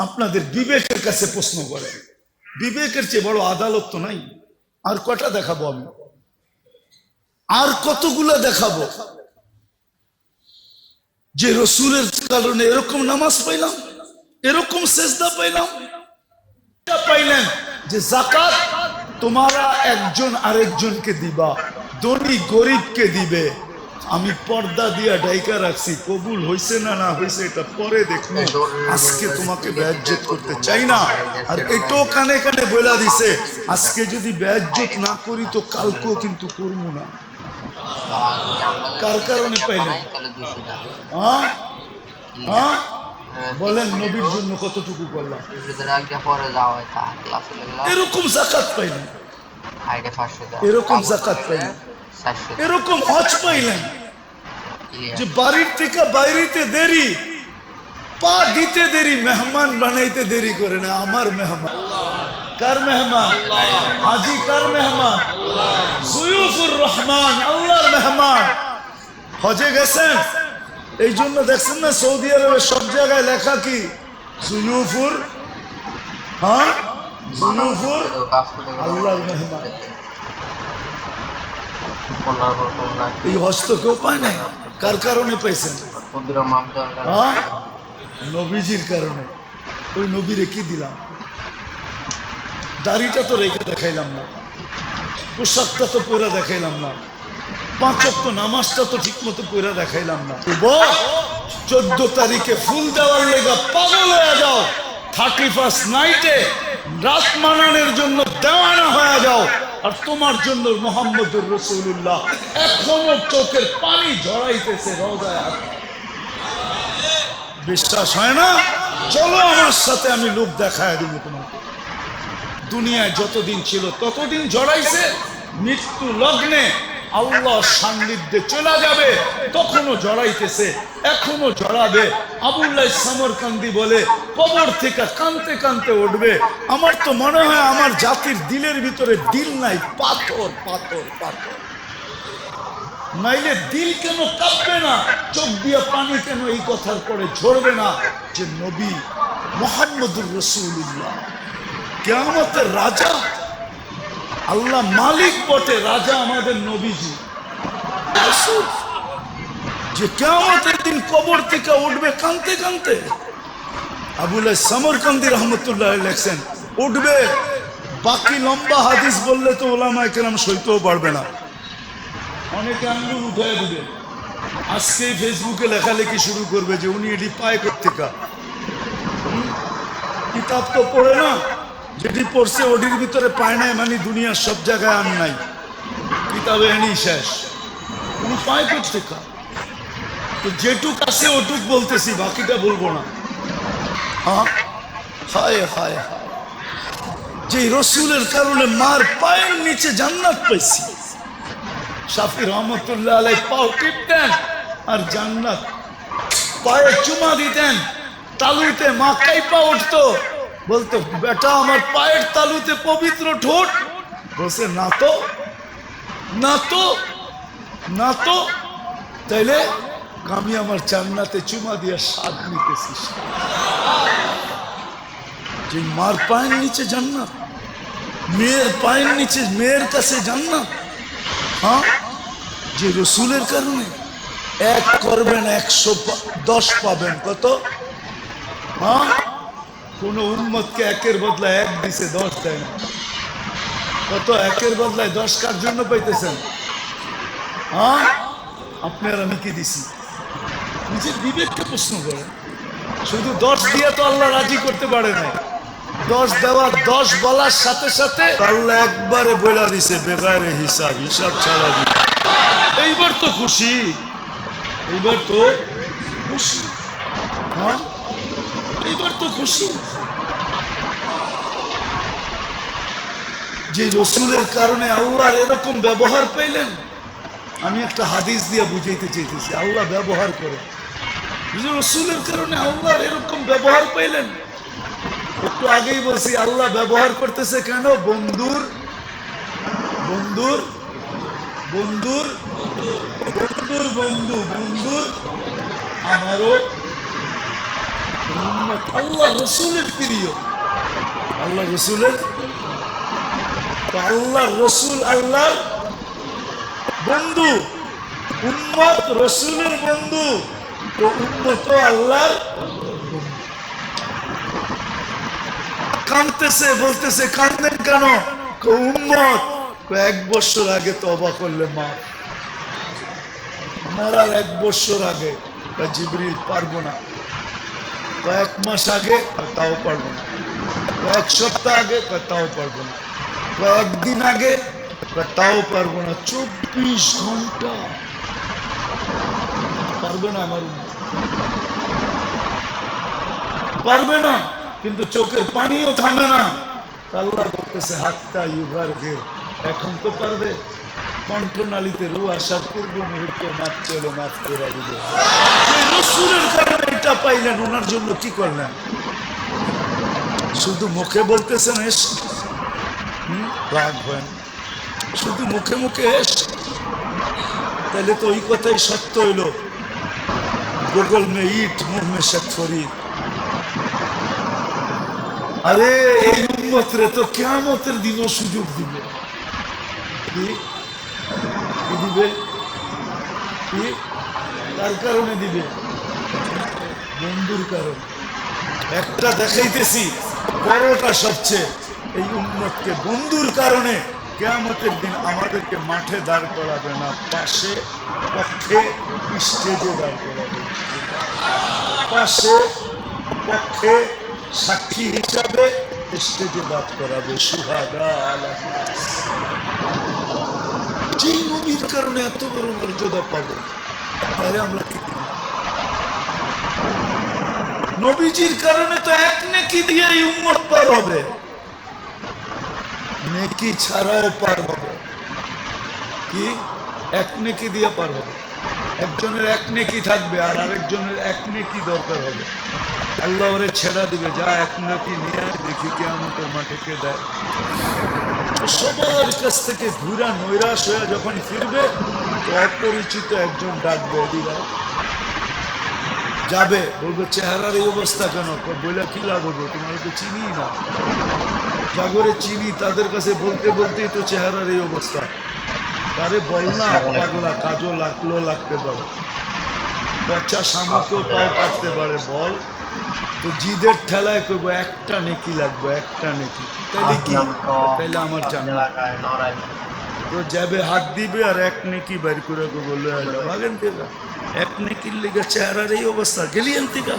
আপনাদের বিবেকের কাছে প্রশ্ন করে। বিবেকের চেয়ে বড় আদালত তো নাই। আর কটা দেখাবো আমি? আর কতগুলো দেখাবো? যে রসুলের কারণে এরকম নামাজ পাইলাম, এরকম সেজদা পাইলাম পাইলেন যে জাকাত তোমারা একজন আরেকজনকে দিবা, ধনী গরিবকে দিবে। আমি পর্দা দিয়া ডাইকা রাখছি কবুল হইছে না না হইছে এটা পরে দেখব। আজকে তোমাকে ব্যাজ্জত করতে চাই না। আর এটাও কানে কানে বলে দিছে আজকে যদি ব্যাজ্জত না করি তো কালকেও কিন্তু করব না। কার কারণে পাইলেন হ্যাঁ? হ্যাঁ? বলেন নবীর জন্য কতটুকু করলাম? এরকম জাকাত পাইলেন। এরকম জাকাত পাইলেন। এরকম হজ পাইলেন। যে বাড়ির থেকে বাইরেতে দেরি, পা দিতে দেরি, মেহমান বানাইতে দেরি করে না, আমার মেহমান। কার মেহমান? হাজি কার মেহমান? সুয়ুফুর রহমান, আল্লাহর মেহমান। হজে গেছেন? এই জন্য দেখছেন না সৌদি আরবে সব জায়গায় লেখা কি? সুয়ুফুর হ্যাঁ? সুয়ুফুর আল্লাহর মেহমান। এই হজ তো কেউ পায় নাই। কার কারণে দরকার হ্যাঁ? নবীজির কারণে। ওই নবীরে কি দিলাম? দাড়িটা তো রেখে দেখাইলাম না। পোশাকটা তো পরে দেখাইলাম না। পাঁচক তো নামাজটা তো ঠিক মতো পরে দেখাইলাম না। চোদ্দ তারিখে ফুল দেওয়ার লেগা পাগল হয়ে যাও। থার্টি ফার্স্ট নাইটে রাত মানানোর জন্য দেওয়ানা হয়ে যাও। আর তোমার জন্য মোহাম্মদুর রসুল্লাহ এখনও চোখের পানি ঝরাইতেছে রোজায় বিশ্বাস হয় না? চলো আমার সাথে আমি লোক দেখায় দিব তোমাকে। দুনিয়ায় যতদিন ছিল ততদিন জড়াইছে মৃত্যু লগ্নে আল্লাহ সান্নিধ্যে চলে যাবে, তখনও জড়াইতেছে এখনও জড়াবে। আবুল্লাহ সমরকান্দি বলে, কবর থেকে কানতে কানতে উঠবে। আমার তো মনে হয় আমার জাতির দিলের ভিতরে দিল নাই, পাথর পাথর পাথর। নাইলে দিল কেন কাঁপবে না? চোখ দিয়ে পানি কেন এই কথার পরে ঝরবে না? যে নবী মোহাম্মদুর রসুল্লাহ কেয়ামতের রাজা আল্লাহ মালিক বটে, রাজা আমাদের নবীজি। যে কেয়ামতের দিন কবর থেকে উঠবে কানতে কানতে, আবুল সমরকান্দি রহমতুল্লাহ লেখছেন, উঠবে। বাকি লম্বা হাদিস বললে তো ওলামা কেরাম সইতেও পারবে না। অনেকে আঙ্গুল উঠায় দিবে। আজকে ফেসবুকে লেখালেখি শুরু করবে যে উনি এটি পায় কোথেকা? কিতাব তো পড়ে না। যেটি পড়ছে ওটির ভিতরে পায় নাই মানে দুনিয়ার সব জায়গায় আন নাই। কিতাবে এনেই শেষ। উনি পায় কোথেকা তো যেটুক আছে ওটুক বলতেছি, বাকিটা বলব না। হ্যাঁ হায় হায় হায়। যে রসুলের কারণে মার পায়ের নিচে জান্নাত পাইছি। শাফি রহমতুল্লাহ আলাই পাও টিপতেন আর জান্নাত। পায়ে চুমা দিতেন, তালুতে মা কাইপা উঠতো। বলতো, বেটা, আমার পায়ের তালুতে পবিত্র ঠোঁট। বলছে, না তো না তো না তো, তাইলে আমি আমার জান্নাতে চুমা দিয়ে স্বাদ নিতেছি। যে মার পায়ের নিচে জান্নাত, মেয়ের পায়ের নিচে, মেয়ের কাছে জান্নাত হ্যাঁ? যে রসুলের কারণে এক করবেন, একশো দশ পাবেন, কত? হ্যাঁ? কোন উন্মতকে একের বদলায় এক দিছে, দশ দেয় না। কত একের বদলায় দশ কার জন্য পাইতেছেন? হ্যাঁ? আপনার আমি কি দিছি? নিজের বিবেককে প্রশ্ন করেন। শুধু দশ দিয়ে তো আল্লাহ রাজি করতে পারে না দশ দেওয়ার দশ বলার সাথে সাথে আল্লাহ একবারে বলে দিছে, বেগারে হিসাব হিসাব ছাড়া দিবে। এইবার তো খুশি। এইবার তো খুশি। হ্যাঁ? এইবার তো খুশি। যে রসুলের কারণে আল্লাহর এরকম ব্যবহার পাইলেন আমি একটা হাদিস দিয়ে বুঝাইতে চাইতেছি, আল্লাহ ব্যবহার করে। রসুলের কারণে আল্লাহর এরকম ব্যবহার পাইলেন একটু আগেই বলছি, আল্লাহ ব্যবহার করতেছে কেন? বন্ধুর বন্ধুর বন্ধুর বন্ধুর, বন্ধু, বন্ধুর, আমারও আল্লাহ রসুলের প্রিয়। আল্লাহ রসুলের? আল্লাহ রসুল আল্লাহ বন্ধু। রসুলের বন্ধু। তো কাঁদতেছে, বলতেছে, কাঁদেন কেন? কো এক বছর আগে তো তবা করলে মা। মরার এক বছর আগে। জিবরিল পারব না। কয়েক মাস আগে কয় তাও পারব না কয়েক সপ্তাহ আগে কয় তাও পারব না কয়েকদিন আগে কয় তাও পারব না চব্বিশ ঘণ্টা পারবে না আমার উম্মত। পারবে না কিন্তু চোখের পানিও থামে না আল্লাহ করতেছে হাতটা ইউভার ঘে এখন তো পারবে কণ্ঠনালীতে রু আসার পূর্ব মুহূর্তে মাফ করে দিবে। রসুলের কারণে এটা পাইলেন, ওনার জন্য কি করলেন? শুধু মুখে বলতেছেন, এস। রাগ হয় শুধু মুখে মুখে, এস। তাহলে তো ওই কথাই সত্য হইল। গুগল মে ইট মুখ মে শেখ আরে, এই উন্মতরে তো কেমতের দিনও সুযোগ দিবে। দিবে তার কারণে দিবে। বন্ধুর কারণ। একটা দেখাইতেছি বড়টা সবচেয়ে এই উন্মতকে বন্ধুর কারণে কেয়ামতের দিন আমাদেরকে মাঠে দাঁড় করাবে না, পাশে, পক্ষে, স্টেজে দাঁড় করাবে। পাশে, পক্ষে, সাক্ষী হিসাবে স্টেজে বাদ করাবে। সুহাদা আলা যে নবীর কারণে এত বড় মর্যাদা পাবো তাহলে আমরা নবীজির কারণে তো এক নেকি দিয়ে এই উম্মত পার হবে নেকি ছাড়াও পার হবে কি এক নেকি দিয়ে পার হবে একজনের এক নেকি থাকবে আর আরেকজনের এক নেকি দরকার হবে আল্লাহ ওরে ছেড়া দিবে যা এক নেকি নিয়ে আয়, দেখি কে আমাদের মাঠে কে দেয়। সবার কাছ থেকে ঘুরা নৈরাশ হয়ে যখন ফিরবে তো অপরিচিত একজন ডাকবে দিদা যাবে বলবে চেহারার এই অবস্থা কেন? বলে কি লাভ হবে তোমার তো চিনি না। জাগরে চিনি তাদের কাছে বলতে বলতেই তো চেহারার এই অবস্থা। আরে বল না পাগলা কাজও লাগল লাগতে পারে। বাচ্চা সামকেও তাও কাটতে পারে বল। তো জিদের ঠেলায় করব একটা নেকি লাগবে একটা নেকি। তাহলে কি? তাহলে আমার জানা। তো যাবে হাত দিবে আর এক নেকি বের করে বলল ভাগেন থেকে এক নেকির লেগে চেহারার এই অবস্থা গেলি থেকে